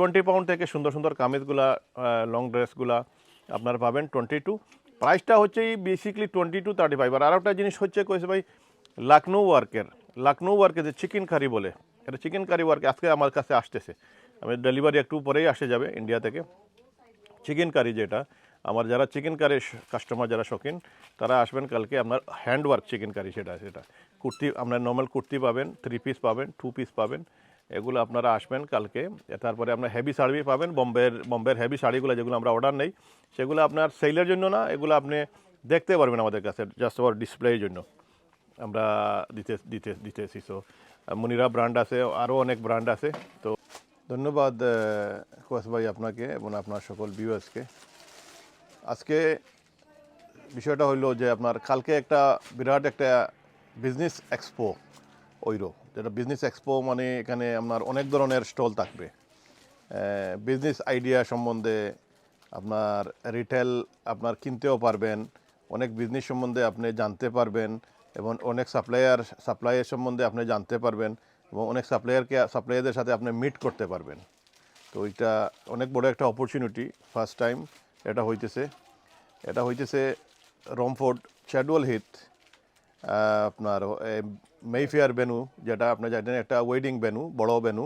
Twenty pound থেকে সুন্দর সুন্দর কামিজগুলা লং ড্রেসগুলা আপনারা পাবেন টোয়েন্টি টু প্রাইসটা হচ্ছে এই basically twenty to thirty five আর আরেকটা জিনিস হচ্ছে কয়েছে ভাই লাকনো ওয়ার্কের লাকনো ওয়ার্কে যে চিকেন কারি বলে, এটা চিকেন কারি ওয়ার্ক আজকে আমার কাছে আসতেছে। আমি ডেলিভারি একটু পরেই আসে যাবে ইন্ডিয়া থেকে। চিকেন কারি যেটা, আমার যারা চিকেন কারি কাস্টমার যারা শৌখিন, তারা আসবেন কালকে আপনার হ্যান্ড ওয়ার্ক চিকেন কারি সেটা সেটা। কুর্তি, আপনার নর্মাল কুর্তি পাবেন থ্রি পিস পাবেন টু পিস পাবেন। এগুলো আপনারা আসবেন কালকে। তারপরে আপনার হেভি শাড়ি পাবেন, বম্বের বম্বের হেভি শাড়িগুলো যেগুলো আমরা অর্ডার নেই, সেগুলো আপনার সেলের জন্য না, এগুলো আপনি দেখতে পারবেন আমাদের কাছে জাস্ট ওয়ার ডিসপ্লের জন্য। আমরা দিতে দিতে, দিতেছি। সো মুনিরা ব্র্যান্ড আছে আরও অনেক ব্র্যান্ড আছে। তো ধন্যবাদ কোয়াস ভাই আপনাকে এবং আপনার সকল ভিউয়ার্সকে আজকে বিষয়টা হইল যে আপনার কালকে একটা বিরাট একটা বিজনেস এক্সপো ওইরো যেটা বিজনেস এক্সপো মানে এখানে আপনার অনেক ধরনের স্টল থাকবে। বিজনেস আইডিয়া সম্বন্ধে আপনার রিটেল আপনার কিনতেও পারবেন, অনেক বিজনেস সম্বন্ধে আপনি জানতে পারবেন, এবং অনেক সাপ্লায়ার সাপ্লাইয়ের সম্বন্ধে আপনি জানতে পারবেন, এবং অনেক সাপ্লায়ারকে সাপ্লায়ারদের সাথে আপনি মিট করতে পারবেন। তো এটা অনেক বড় একটা অপরচুনিটি ফার্স্ট টাইম এটা হইতেছে। এটা হইতেছে রমফোর্ড শ্যাডুয়াল হিট আপনার মেইফেয়ার বেনু যেটা আপনার জানেন, একটা ওয়েডিং বেনু বড় বেনু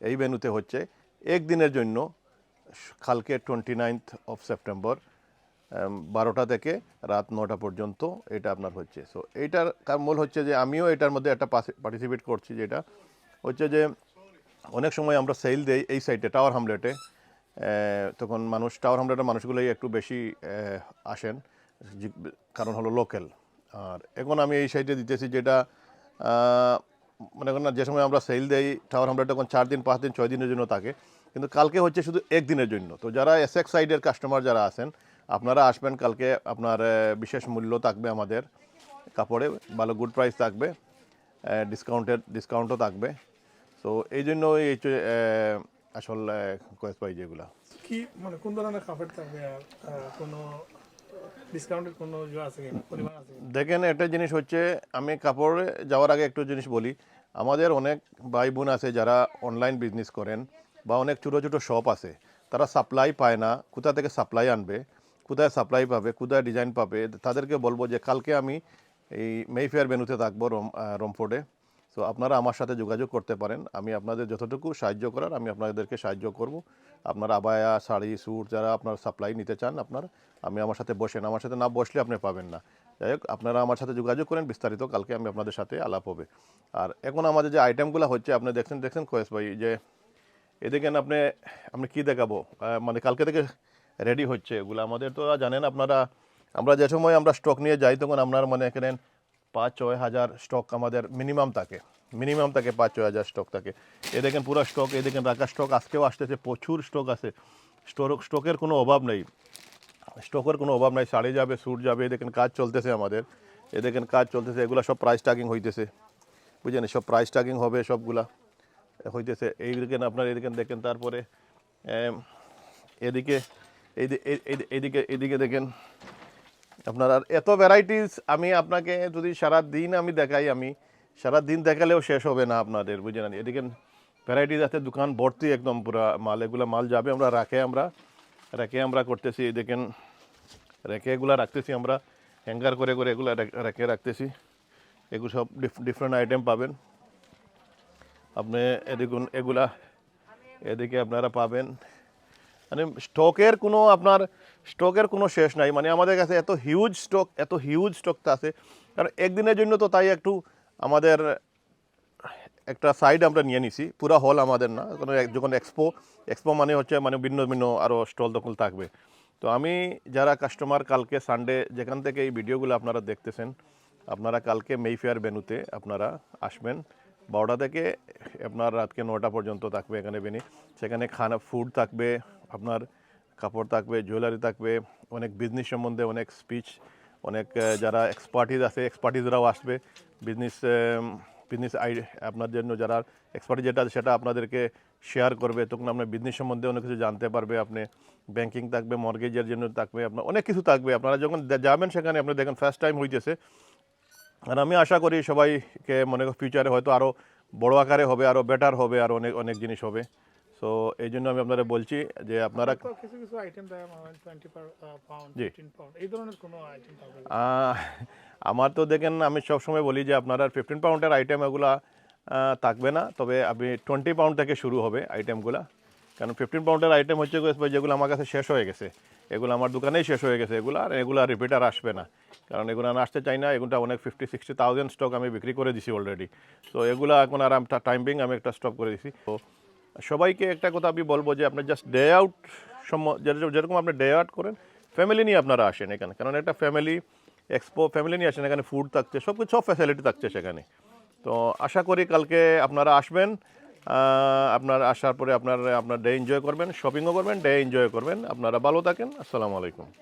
এই বেনুতে হচ্ছে একদিনের জন্য কালকে টোয়েন্টি নাইনথ অফ সেপ্টেম্বর বারোটা থেকে রাত নটা পর্যন্ত এটা আপনার হচ্ছে। সো এইটার কার মূল হচ্ছে যে আমিও এটার মধ্যে একটা পার্টিসিপেট করছি যেটা হচ্ছে যে অনেক সময় আমরা সেল দেই এই সাইডে টাওয়ার হামলেটে তখন মানুষ টাওয়ার হামলেটের মানুষগুলোই একটু বেশি আসেন কারণ হলো লোকাল আর এখন আমি এই সাইডে দিতেছি যেটা মনে করেন যে সময় আমরা সেল দেই টাওয়ার হামলেট তখন চার দিন, পাঁচ দিন, ছয় দিনের জন্য থাকে। কিন্তু কালকে হচ্ছে শুধু একদিনের জন্য। তো যারা এসএক্স সাইডের কাস্টমার যারা আছেন, আপনারা আসবেন কালকে, আপনার বিশেষ মূল্য থাকবে আমাদের কাপড়ে, ভালো গুড প্রাইস থাকবে ডিসকাউন্টের ডিসকাউন্টও থাকবে। তো এই জন্য এই আসল কয়েস পাই যেগুলা। কি মানে কোন ধরনের কাপড় থাকবে আর কোনো ডিসকাউন্টের কোনো ইয়ে আছে কিনা দেখেন, একটা জিনিস হচ্ছে, আমি কাপড়ে যাওয়ার আগে একটু জিনিস বলি। আমাদের অনেক ভাই বোন আছে যারা অনলাইন বিজনেস করেন বা অনেক ছোটো ছোটো শপ আছে। তারা সাপ্লাই পায় না, কোথা থেকে সাপ্লাই আনবে, কোথায় সাপ্লাই পাবে, কোথায় ডিজাইন পাবে, তাদেরকে বলব যে, কালকে আমি এই মেইফেয়ার বেনুতে থাকব, রম রমফোর্ডে তো আপনারা আমার সাথে যোগাযোগ করতে পারেন। আমি আপনাদের যতটুকু সাহায্য করার, আমি আপনাদেরকে সাহায্য করব। আপনার আবায়া, শাড়ি, স্যুট যারা আপনার সাপ্লাই নিতে চান আপনার, আমি আমার সাথে বসেন। আমার সাথে না বসলে আপনি পাবেন না। যাই হোক, আপনারা আমার সাথে যোগাযোগ করেন, বিস্তারিত কালকে আমি আপনাদের সাথে আলাপ হবে। আর এখন আমাদের যে আইটেমগুলো হচ্ছে, আপনি দেখছেন দেখছেন কয়েস ভাই, যে এদিকে আপনি আপনি কী দেখাবো? মানে কালকে থেকে রেডি হচ্ছে এগুলো। আমাদের তো জানেন আপনারা, আমরা যে সময় আমরা স্টক নিয়ে যাই, তখন আপনার মানে এখানে পাঁচ ছয় হাজার স্টক আমাদের মিনিমাম থাকে। মিনিমাম থাকে পাঁচ ছয় হাজার স্টক থাকে। এ দেখেন পুরো স্টক, এ দেখেন রাখা স্টক, আজকেও আসতেছে, প্রচুর স্টক আছে। স্টক, স্টকের কোনো অভাব নেই। স্টকের কোনো অভাব নাই, শাড়ি যাবে, স্যুট যাবে, এ দেখেন কাজ চলতেছে আমাদের। এ দেখেন কাজ চলতেছে, এগুলো সব প্রাইস ট্যাগিং হইতেছে। বুঝলেন? সব প্রাইস ট্যাগিং হবে সবগুলা। হইতেছে, এই দেখেন আপনার এদিকে দেখেন তারপরে এদিকে এইদি- এই- এই- এদিকে দেখেন আপনার আর এত ভ্যারাইটিস আমি আপনাকে যদি সারা দিন আমি দেখাই, আমি সারা দিন দেখালেও শেষ হবে না আপনাদের বুঝে না এদিকে ভ্যারাইটিস আছে, দোকান ভর্তি একদম পুরা মাল, এগুলো মাল যাবে আমরা, রাখে আমরা, রেখে আমরা করতেছি দেখেন, রেখে এগুলো রাখতেছি আমরা হ্যাঙ্গার করে করে এগুলো রেখে রাখতেছি, এগুলো সব ডিফারেন্ট আইটেম পাবেন। আপনি এদিকে, এগুলা এদিকে আপনারা পাবেন। মানে স্টকের কোনো আপনার, স্টকের কোনো শেষ নাই। মানে আমাদের কাছে এত হিউজ স্টক এত হিউজ স্টকটা আছে। কারণ একদিনের জন্য তো তাই একটু আমাদের একটা সাইড আমরা নিয়ে নিছি। পুরো হল আমাদের না। কোনো যখন এক্সপো এক্সপো মানে হচ্ছে মানে ভিন্ন ভিন্ন আরও স্টল দখল থাকবে। তো আমি যারা কাস্টমার কালকে সানডে যেখান থেকে এই ভিডিওগুলো আপনারা দেখতেছেন, আপনারা কালকে মেইফেয়ার বেনুতে আপনারা আসবেন। বারোটা থেকে আপনার রাতকে নটা পর্যন্ত থাকবে এখানে বেনি সেখানে খানা ফুড থাকবে। আপনার কাপড় থাকবে জুয়েলারি থাকবে, অনেক বিজনেস সম্বন্ধে অনেক স্পিচ অনেক যারা এক্সপার্টিস আছে এক্সপার্টিসরাও আসবে। বিজনেস বিজনেস আই আপনার জন্য যারা এক্সপার্টি যেটা আছে সেটা আপনাদেরকে শেয়ার করবে। তখন আপনার বিজনেস সম্বন্ধে অনেক কিছু জানতে পারবে, আপনি ব্যাংকিং থাকবে মর্গেজের জন্য থাকবে, আপনার অনেক কিছু থাকবে। আপনারা যখন যাবেন সেখানে, আপনি দেখেন ফার্স্ট টাইম হইতেছে। আর আমি আশা করি সবাইকে মনে করি ফিউচারে হয়তো আরও বড় আকারে হবে আরও বেটার হবে, আর অনেক অনেক জিনিস হবে। সো এই জন্য আমি আপনারা বলছি যে আপনারা কিছু কিছু আইটেম পাউন্ড পাউন্ড এই ধরনের কোনো আইটেম আমার তো দেখেন আমি সবসময় বলি যে আপনারা ফিফটিন পাউন্ডের আইটেম এগুলা থাকবে না। তবে আপনি টোয়েন্টি পাউন্ড থেকে শুরু হবে আইটেমগুলা কারণ ফিফটিন পাউন্ডের আইটেম হচ্ছে যেগুলো আমার কাছে শেষ হয়ে গেছে। এগুলো আমার দোকানেই শেষ হয়ে গেছে এগুলো আর এগুলো রিপিটার আসবে না। কারণ এগুলো আসতে চাই না এগুলো অনেক ফিফটি সিক্সটি থাউজেন্ড স্টক আমি বিক্রি করে দিছি অলরেডি তো এগুলো এখন আর টাইম আমি একটা স্টপ করে দিছি। তো সবাইকে একটা কথা আমি বলব যে আপনার জাস্ট ডে আউট যেরকম আপনি ডে আউট করেন ফ্যামিলি নিয়ে আপনারা আসেন এখানে। কারণ একটা ফ্যামিলি এক্সপো ফ্যামিলি নিয়ে আসেন, এখানে ফুড থাকছে সব কিছু সব ফ্যাসিলিটি থাকছে সেখানে। তো আশা করি কালকে আপনারা আসবেন আপনার আসার পরে আপনার আপনার ডে এনজয় করবেন শপিংও করবেন ডে এনজয় করবেন। আপনারা ভালো থাকেন, আসসালামু আলাইকুম।